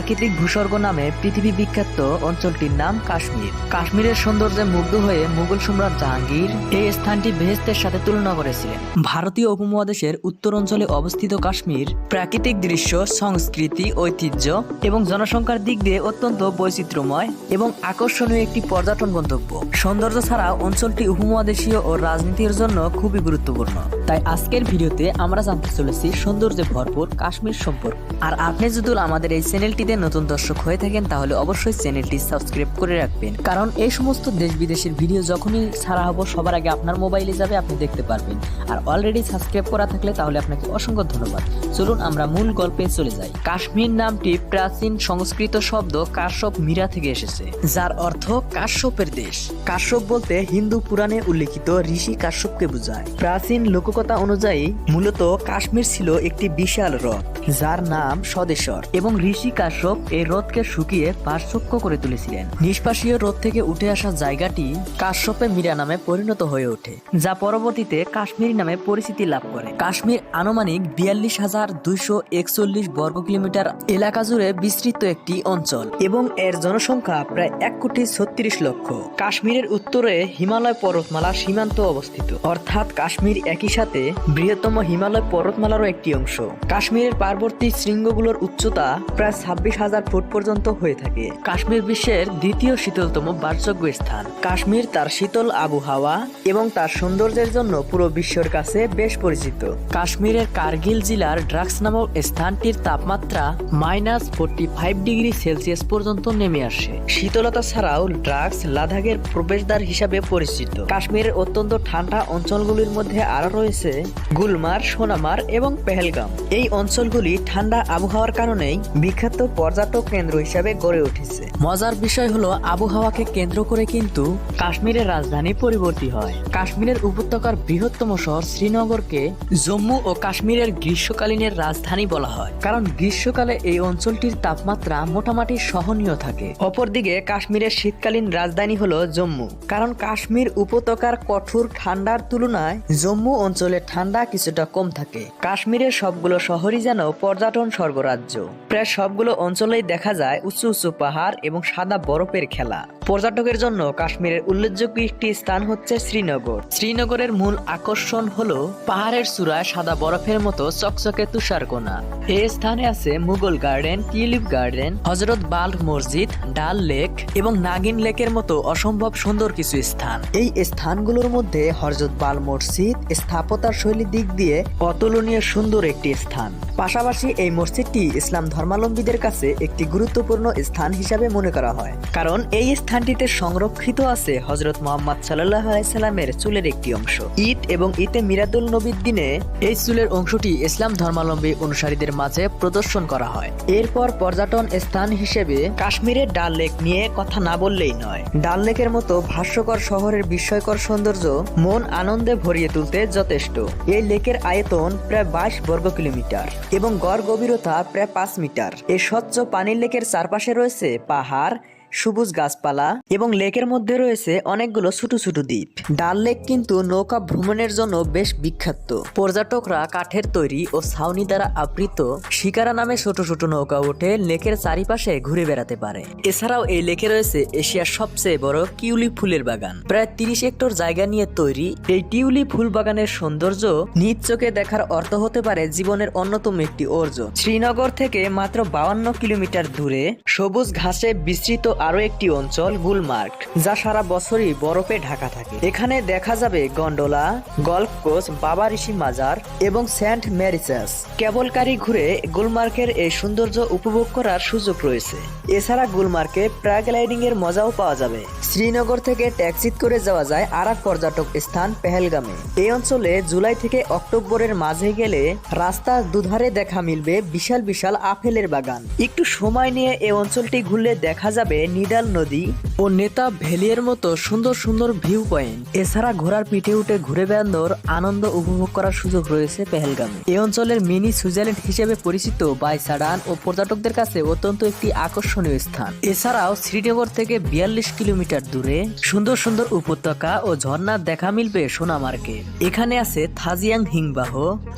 প্রাকৃতিক ভূস্বর্গ নামে পৃথিবী বিখ্যাত অঞ্চলটির নাম কাশ্মীর। কাশ্মীরের সৌন্দর্যে মুগ্ধ হয়ে মুঘল সম্রাট জাহাঙ্গীর এই স্থানটি বেহেস্তের সাথে তুলনা করেছিলেন। ভারতীয় উপমহাদেশের উত্তর অঞ্চলে অবস্থিত কাশ্মীর প্রাকৃতিক দৃশ্য, সংস্কৃতি, ঐতিহ্য এবং জনসংখ্যার দিক দিয়ে অত্যন্ত বৈচিত্র্যময় এবং আকর্ষণীয় একটি পর্যটন গন্তব্য। সৌন্দর্য ছাড়া অঞ্চলটি উপমহাদেশীয় ও রাজনীতির জন্য খুবই গুরুত্বপূর্ণ। তাই আজকের ভিডিওতে আমরা জানতে চলেছি সৌন্দর্যে ভরপুর কাশ্মীর সম্পর্কে। আর আপনি যদি আমাদের এই চ্যানেলটিতে নতুন দর্শক হয়ে থাকেন, তাহলে অবশ্যই চ্যানেলটি সাবস্ক্রাইব করে রাখবেন। কারণ এই সমস্ত দেশ বিদেশের ভিডিও যখনই ছাড়া হব, সবার আগে আপনার মোবাইলে যাবে, আপনি দেখতে পারবেন। আর অলরেডি সাবস্ক্রাইব করা থাকলে তাহলে আপনাকে অসংখ্য ধন্যবাদ। চলুন আমরা মূল গল্পে চলে যাই। কাশ্মীর নামটি প্রাচীন সংস্কৃত শব্দ কাশ্যপ মীরা থেকে এসেছে, যার অর্থ কাশ্যপের দেশ। কাশ্যপ বলতে হিন্দু পুরাণে উল্লেখিত ঋষি কাশ্যপকে বোঝায়। প্রাচীন লোককথা অনুযায়ী মূলত কাশ্মীর ছিল একটি বিশাল হ্রদ, যার নাম স্বদেশ্বর এবং ঋষি কাশ্যপ এই হ্রদকে শুকিয়ে পার্শ্বক্য করে তুলেছিলেন। নিষ্পাশীয় হ্রদ থেকে উঠে আসা জায়গাটি কাশ্যপে মীরা নামে পরিণত হয়ে ওঠে, যা পরবর্তীতে কাশ্মীর নামে পরিচিতি লাভ করে। কাশ্মীর আনুমানিক বিয়াল্লিশ হাজার দুইশো একচল্লিশ বর্গ কিলোমিটার এলাকা জুড়ে বিস্তৃত একটি অঞ্চল এবং এর জনসংখ্যা প্রায় এক কোটি ছত্রিশ লক্ষ। কাশ্মীরের উত্তরে হিমালয় পর্বতমালা সীমান্ত অবস্থিত। অর্থাৎ কাশ্মীর একই সাথে বৃহত্তম হিমালয় পর্বতমালারও একটি অংশ। কাশ্মীরের পার্বতী শৃঙ্গগুলোর উচ্চতা প্রায় ছাব্বিশ হাজার ফুট পর্যন্ত হয়ে থাকে। কাশ্মীর বিশ্বের দ্বিতীয় শীতলতম বাসযোগ্য স্থান। কাশ্মীর তার শীতল আবহাওয়া এবং তার সৌন্দর্যের জন্য পুরো বিশ্বের কাছে বেশ পরিচিত। কাশ্মীরের কার্গিল জেলার ড্রাগস নামক স্থানটির তাপমাত্রা minus forty five degree Celsius পর্যন্ত নেমে আসে। শীতলতা ছাড়াও ড্রাগস লাদাখের প্রবেশদ্বার হিসাবে পরিচিত। কাশ্মীরের অত্যন্ত ঠান্ডা অঞ্চলগুলির মধ্যে আরও রয়েছে গুলমার, সোনামার এবং পেহেলগাম। এই অঞ্চলগুলি ঠান্ডা আবহাওয়ার কারণেই বিখ্যাত পর্যটক কেন্দ্র হিসাবে গড়ে উঠেছে। মজার বিষয় হলো, আবহাওয়াকে কেন্দ্র করে কিন্তু কাশ্মীরের রাজধানী পরিবর্তী হয়। কাশ্মীরের উপত্যকার বৃহত্তম শহর শ্রীনগরকে জম্মু ও কাশ্মীরের গ্রীষ্মকালীনের রাজধানী বলা হয়। কারণ গ্রীষ্মকালে এই অঞ্চলটির তাপমাত্রা মোটামুটি সহনীয় থাকে। অপরদিকে, কাশ্মীরের শীতকালীন রাজধানী হলো জম্মু। কারণ কাশ্মীর উপত্যকার কঠোর ঠান্ডার তুলনায় জম্মু অঞ্চলে ঠান্ডা কিছুটা কম থাকে। কাশ্মীরের সবগুলো শহরই যেন পর্যটন স্বর্গরাজ্য প্রায় সবগুলো অঞ্চলেই দেখা যায় উঁচু উঁচু পাহাড় এবং সাদা বরফের খেলা। পর্যটকের জন্য কাশ্মীরের উল্লেখযোগ্য একটি স্থান হচ্ছে শ্রীনগর। শ্রীনগরের মূল আকর্ষণ হলো পাহাড়ের চূড়ায় সাদা বরফের মতো চকচকে তুষারকোনা এই স্থানে আছে মুঘল গার্ডেন, টিউলিপ গার্ডেন, হজরত বাল মসজিদ, ডাল লেক এবং নাগিন লেকের মতো অসম্ভব সুন্দর কিছু স্থান। এই স্থানগুলোর মধ্যে হজরত বাল মসজিদ স্থাপতার শৈলী দিক দিয়ে অতুলনীয় সুন্দর একটি স্থান। পাশাপাশি এই মসজিদটি ইসলাম ধর্মাবলম্বীদের কাছে একটি গুরুত্বপূর্ণ স্থান হিসাবে মনে করা হয়। কারণ এই স্থানটিতে সংরক্ষিত আছে হজরত মোহাম্মদ সাল্লাহ আলাইসাল্লামের চুলের একটি অংশ। ঈদ এবং ঈদে মিরাদুল নবীর দিনে এই চুলের অংশটি ইসলাম ধর্মাবলম্বী অনুসারীদের মাঝে প্রদর্শন করা হয়। এরপর পর্যটন স্থান হিসেবে কাশ্মীরের ডাল লেক নিয়ে কথা না বললেই নয়। ডাল লেকের মতো ভাস্যকর শহরের বিস্ময়কর সৌন্দর্য মন আনন্দে ভরিয়ে তুলতে যথেষ্ট। এই লেকের আয়তন প্রায় বাইশ বর্গ কিলোমিটার এবং গড় গভীরতা প্রায় পাঁচ মিটার। এই স্বচ্ছ পানির লেকের চারপাশে রয়েছে পাহাড় সবুজ গাছপালা এবং লেকের মধ্যে রয়েছে অনেকগুলো ছোট ছোট দ্বীপ। ডাল লেক কিন্তু নৌকা ভ্রমণের জন্য বেশ বিখ্যাত। পর্যটকরা কাঠের তৈরি ও ছাউনি দ্বারা আবৃত শিকারা নামে ছোট ছোট নৌকা উঠে লেকের চারিপাশে ঘুরে বেড়াতে পারে। এছাড়াও এই লেকে রয়েছে এশিয়ার সবচেয়ে বড় টিউলিপ ফুলের বাগান। প্রায় তিরিশ হেক্টর জায়গা নিয়ে তৈরি এই টিউলিপ ফুল বাগানের সৌন্দর্য নিজ চোখে দেখার অর্থ হতে পারে জীবনের অন্যতম একটি অর্জন। শ্রীনগর থেকে মাত্র বাউান্ন কিলোমিটার দূরে সবুজ ঘাসে বিস্তৃত আরও একটি অঞ্চল গুলমার্গ, যা সারা বছরই বরফে ঢাকা থাকে। এখানে দেখা যাবে গন্ডোলা, গল্ফ কোচ বাবা ঋষি মাজার এবং সেন্ট ম্যারিচাস কেবলকারী ঘুরে গুলমার্গের এই সৌন্দর্য উপভোগ করার সুযোগ রয়েছে। এছাড়া গুলমার্গে প্যারাগ্লাইডিং এর মজাও পাওয়া যাবে। শ্রীনগর থেকে ট্যাক্সিত করে যাওয়া যায় আর পর্যটক স্থান পেহেলগামে। এই অঞ্চলে জুলাই থেকে অক্টোবরের মাঝে গেলে রাস্তার দুধারে দেখা মিলবে বিশাল বিশাল আপেলের বাগান। একটু সময় নিয়ে এই অঞ্চলটি ঘুরলে দেখা যাবে নিডাল নদী ও নেতা ভ্যালির মতো সুন্দর সুন্দর ভিউ পয়েন্ট। এছাড়া ঘোড়ার পিঠে উঠে ঘুরে বেড়ানোর আনন্দ উপভোগ করার সুযোগ রয়েছে পেহেলগামে। এই অঞ্চলের মিনি সুইজারল্যান্ড হিসেবে পরিচিত বাইসাডান ও পর্যটকদের কাছে অত্যন্ত একটি আকর্ষণীয় স্থান। এছাড়াও শ্রীনগর থেকে বিয়াল্লিশ কিলোমিটার দূরে সুন্দর সুন্দর উপত্যকা ও ঝর্ণার দেখা মিলবে সোনামার্গে। এখানে আছে থাজিয়াং হিংবাহ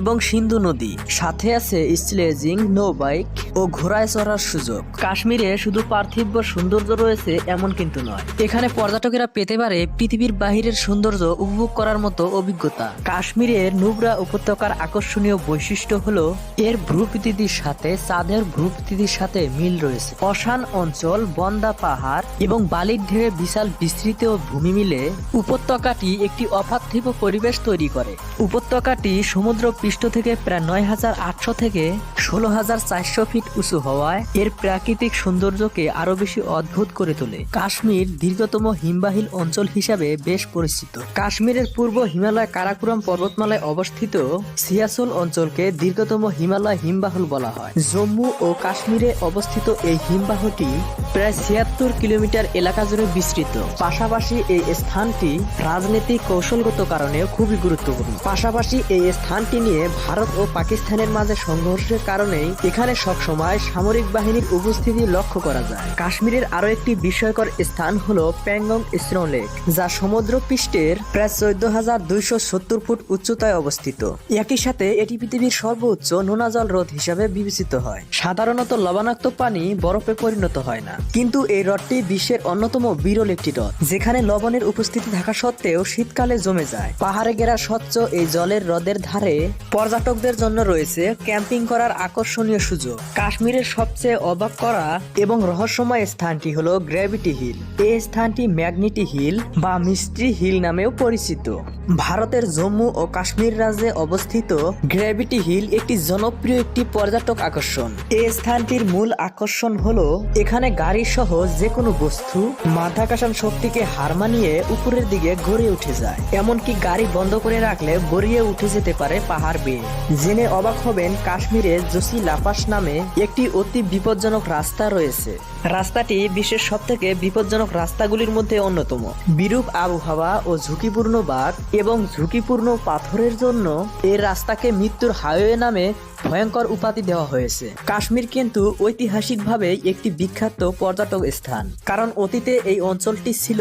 এবং সিন্ধু নদী। সাথে আছে স্লেজিং নো বাইক ও ঘোড়ায় চড়ার সুযোগ। কাশ্মীরে শুধু পার্থিব সৌন্দর্য রয়েছে এমন কিন্তু নয়। এখানে পর্যটকেরা পেতে পারে পৃথিবীর বাহিরের সৌন্দর্য উপভোগ করার মতো অভিজ্ঞতা। কাশ্মীরের নুবরা উপত্যকার আকর্ষণীয় বৈশিষ্ট্য হলো, এর ভূপ্রকৃতির সাথে চাঁদের ভূপ্রকৃতির সাথে মিল রয়েছে। অশান অঞ্চল, বন্দা পাহাড় এবং বালির ঢেউয়ে বিশাল বিস্তৃত ভূমি মিলে উপত্যকাটি একটি অপার্থিব পরিবেশ তৈরি করে। উপত্যকাটি সমুদ্র পৃষ্ঠ থেকে প্রায় নয় হাজার আটশো থেকে ষোলো হাজার চারশো ফিট উঁচু হওয়ায় এর প্রাকৃতিক সৌন্দর্যকে আরও বেশি অদ্ভুত করে তোলে। কাশ্মীর দীর্ঘতম হিমবাহিল অঞ্চল হিসাবে বেশ পরিচিত। কাশ্মীরের পূর্ব হিমালয় কারাকুরাম পর্বতমালায় অবস্থিত সিয়াসল অঞ্চলকে দীর্ঘতম হিমালয় হিমবাহল বলা হয়। জম্মু ও কাশ্মীরে অবস্থিত এই হিমবাহটি প্রায় ছিয়াত্তর কিলোমিটার এলাকা জুড়ে বিস্তৃত। পাশাপাশি এই স্থানটি রাজনৈতিক কৌশলগত কারণে খুবই গুরুত্বপূর্ণ। পাশাপাশি এই স্থানটি নিয়ে ভারত ও পাকিস্তানের মাঝে সংঘর্ষের কারণেই এখানে সবসময় সামরিক বাহিনীর উপস্থিতি লক্ষ্য করা যায়। কাশ্মীরের আরও একটি বিস্ময়কর স্থান হলো প্যাংগং স্নো লেক, যা সমুদ্র পৃষ্ঠের প্রায় চোদ্দ হাজার দুইশো সত্তর ফুট উচ্চতায় অবস্থিত। একই সাথে এটি পৃথিবীর সর্বোচ্চ নোনা জল হ্রদ হিসাবে বিবেচিত হয়। সাধারণত লবণাক্ত পানি বরফে পরিণত হয় না। কিন্তু এই হ্রদটি বিশ্বের অন্যতম বিরল একটি হ্রদ, যেখানে লবণের উপস্থিতি থাকা সত্ত্বেও শীতকালে জমে যায়। পাহাড়ে ঘেরা স্বচ্ছ এই জলের হ্রদের ধারে পর্যটকদের জন্য রয়েছে ক্যাম্পিং করার আকর্ষণীয় সুযোগ। কাশ্মীরের সবচেয়ে অবাক করা এবং রহস্যময় স্থানটি হলো গ্র্যাভিটি হিল এই স্থানটি ম্যাগনেটি হিল বা মিস্ট্রি হিল নামেও পরিচিত। ভারতের জম্মু ও কাশ্মীর রাজ্যে অবস্থিত গ্র্যাভিটি হিল একটি জনপ্রিয় একটি পর্যটক আকর্ষণ। এই স্থানটির মূল আকর্ষণ হলো, এখানে গাড়ি সহ যে কোনো বস্তু মাধ্যাকর্ষণ শক্তিকে হার মানিয়ে উপরের দিকে গড়ে উঠে যায়। এমনকি গাড়ি বন্ধ করে রাখলে গড়িয়ে উঠে যেতে পারে পাহাড় বেয়ে। জেনে অবাক হবেন, কাশ্মীরে জসি লাপাস নামে একটি অতি বিপজ্জনক রাস্তা রয়েছে। রাস্তাটি বিশ্বের সব থেকে বিপজ্জনক রাস্তাগুলির মধ্যে অন্যতম। বিরূপ আবহাওয়া ও ঝুঁকিপূর্ণ বাঘ এবং ঝুঁকিপূর্ণ পাথরের জন্য এই রাস্তাকে মৃত্যুর হাইওয়ে নামে ভয়ঙ্কর উপাধি দেওয়া হয়েছে। কাশ্মীর কিন্তু ঐতিহাসিকভাবে একটি বিখ্যাত পর্যটক স্থান। কারণ অতীতে এই অঞ্চলটি ছিল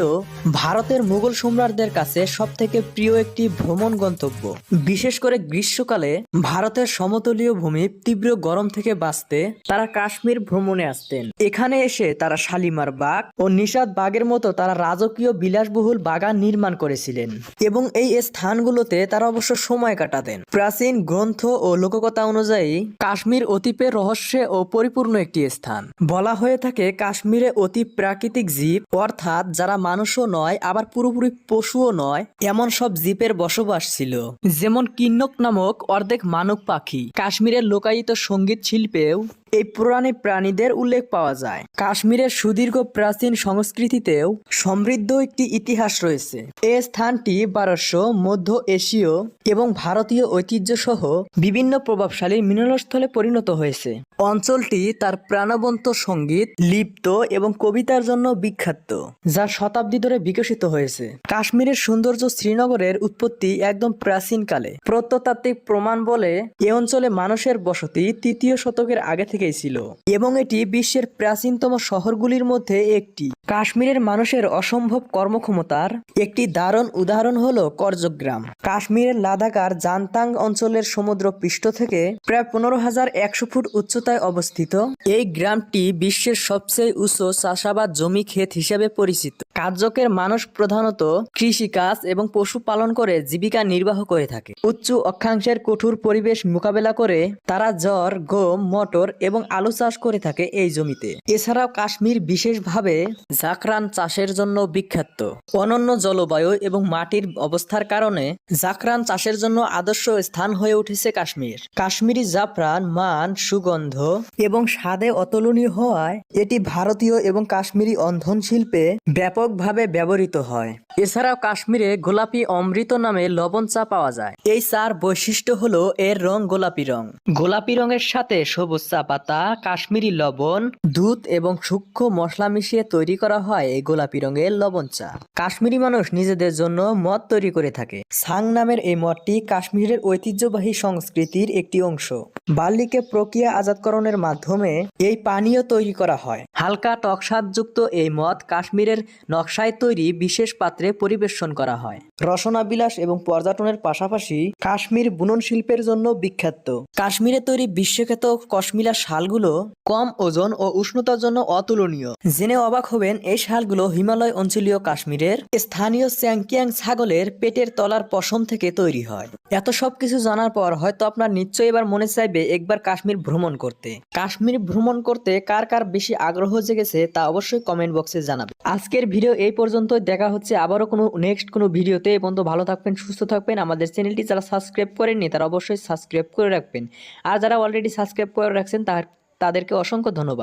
ভারতের মুঘল সম্রাটদের কাছে সব থেকে প্রিয় একটি ভ্রমণ গন্তব্য। বিশেষ করে গ্রীষ্মকালে ভারতের সমতলীয় ভূমি তীব্র গরম থেকে বাঁচতে তারা কাশ্মীর ভ্রমণে আসতেন। এখানে এসে তারা শালিমার বাগ ও নিষাদ বাগের মতো তারা রাজকীয় বিলাসবহুল বাগান নির্মাণ করেছিলেন। এবং এই স্থানগুলোতে তারা অবশ্য সময় কাটাতেন। প্রাচীন গ্রন্থ ও লোককথা অনুযায়ী, কাশ্মীর অতীপের রহস্যে ও পরিপূর্ণ একটি স্থান। বলা হয়ে থাকে, কাশ্মীরে অতি প্রাকৃতিক জীব, অর্থাৎ যারা মানুষও নয়, আবার পুরোপুরি পশুও নয়, এমন সব জীবের বসবাস ছিল। যেমন কিন্নক নামক অর্ধেক মানব পাখি। কাশ্মীরের লোকায়িত সংগীত শিল্পেও এই পুরাণে প্রাণীদের উল্লেখ পাওয়া যায়। কাশ্মীরের সুদীর্ঘ প্রাচীন সংস্কৃতিতেও সমৃদ্ধ একটি ইতিহাস রয়েছে। এই স্থানটি পারস্য মধ্য এশীয় এবং ভারতীয় ঐতিহ্য সহ বিভিন্ন প্রভাবশালী মিলনস্থলে পরিণত হয়েছে। অঞ্চলটি তার প্রাণবন্ত সংগীত, লিপ্ত এবং কবিতার জন্য বিখ্যাত, যা শতাব্দী ধরে বিকশিত হয়েছে। কাশ্মীরের সৌন্দর্য শ্রীনগরের উৎপত্তি একদম প্রাচীনকালে। প্রত্নতাত্ত্বিক প্রমাণ বলে, এ অঞ্চলে মানুষের বসতি তৃতীয় শতকের আগে থেকেই ছিল এবং এটি বিশ্বের প্রাচীনতম শহরগুলির মধ্যে একটি। কাশ্মীরের মানুষের অসম্ভব কর্মক্ষমতার একটি দারুণ উদাহরণ হলো করজগ্রাম। কাশ্মীরের লাদাকার জানতাং অঞ্চলের সমুদ্র পৃষ্ঠ থেকে প্রায় পনেরো হাজার একশো ফুট উচ্চতায় অবস্থিত। এই গ্রামটি বিশ্বের সবচেয়ে উঁচু চাষাবাদ জমি ক্ষেত হিসেবে পরিচিত। কার্যকের মানুষ প্রধানত কৃষিকাজ এবং পশুপালন করে জীবিকা নির্বাহ করে থাকে। উচ্চ অক্ষাংশের কঠোর পরিবেশ মোকাবেলা করে তারা জ্বর গম, মটর এবং আলু চাষ করে থাকে এই জমিতে। এছাড়াও কাশ্মীর বিশেষভাবে জাকরান চাষের জন্য বিখ্যাত। অনন্য জলবায়ু এবং মাটির অবস্থার কারণে জাকরান চাষের জন্য আদর্শ স্থান হয়ে উঠেছে কাশ্মীর। কাশ্মীরি জাফরান, মান, সুগন্ধ এবং স্বাদে অতুলনীয় হওয়ায় এটি ভারতীয় এবং কাশ্মীরি অন্ধন শিল্পে ব্যাপকভাবে ব্যবহৃত হয়। এছাড়াও কাশ্মীরে গোলাপি অমৃত নামে লবণ চা পাওয়া যায়। এই চার বৈশিষ্ট্য হলো এর রং গোলাপি রং। গোলাপি রঙের সাথে সবুজ চা পাতা, কাশ্মীরি লবণ, দুধ এবং সূক্ষ্ম মশলা মিশিয়ে তৈরি করা হয় এই গোলাপি রঙের লবণ চা। কাশ্মীরি মানুষ নিজেদের জন্য মদ তৈরি করে থাকে। সাং নামের এই মদটি কাশ্মীরের ঐতিহ্যবাহী সংস্কৃতির একটি অংশ। বার্লিকে প্রক্রিয়া আজাদকরণের মাধ্যমে এই পানীয় তৈরি করা হয়। হালকা টক স্বাদযুক্ত এই মদ কাশ্মীরের নকশায় তৈরি বিশেষ পাত্রে পরিবেশন করা হয়। রসনা বিলাস এবং পর্যটনের পাশাপাশি কাশ্মীর বুনন শিল্পের জন্য বিখ্যাত। কাশ্মীরে তৈরি বিশ্বখ্যাত কশমিলা শালগুলো কম ওজন ও উষ্ণতার জন্য অতুলনীয়। জেনে অবাক হবেন, এই শালগুলো হিমালয় অঞ্চলীয় কাশ্মীরের স্থানীয় চ্যাংকিয়াং ছাগলের পেটের তলার পশম থেকে তৈরি হয়। এত সবকিছু জানার পর হয়তো আপনার নিশ্চয়ই এবার মনে চাইবে, একবার কাশ্মীর ভ্রমণ করতে। কাশ্মীর ভ্রমণ করতে কার কার বেশি আগ্রহ জেগেছে তা অবশ্যই কমেন্ট বক্সে জানাবে আজকের ভিডিও এই পর্যন্ত দেখা হচ্ছে আবারও কোনো নেক্সট কোনো ভিডিওতে। এই পর্যন্ত ভালো থাকবেন, সুস্থ থাকবেন। আমাদের চ্যানেলটি যারা সাবস্ক্রাইব করেননি, তারা অবশ্যই সাবস্ক্রাইব করে রাখবেন। আর যারা অলরেডি সাবস্ক্রাইব করে রাখছেন তাদেরকে অসংখ্য ধন্যবাদ।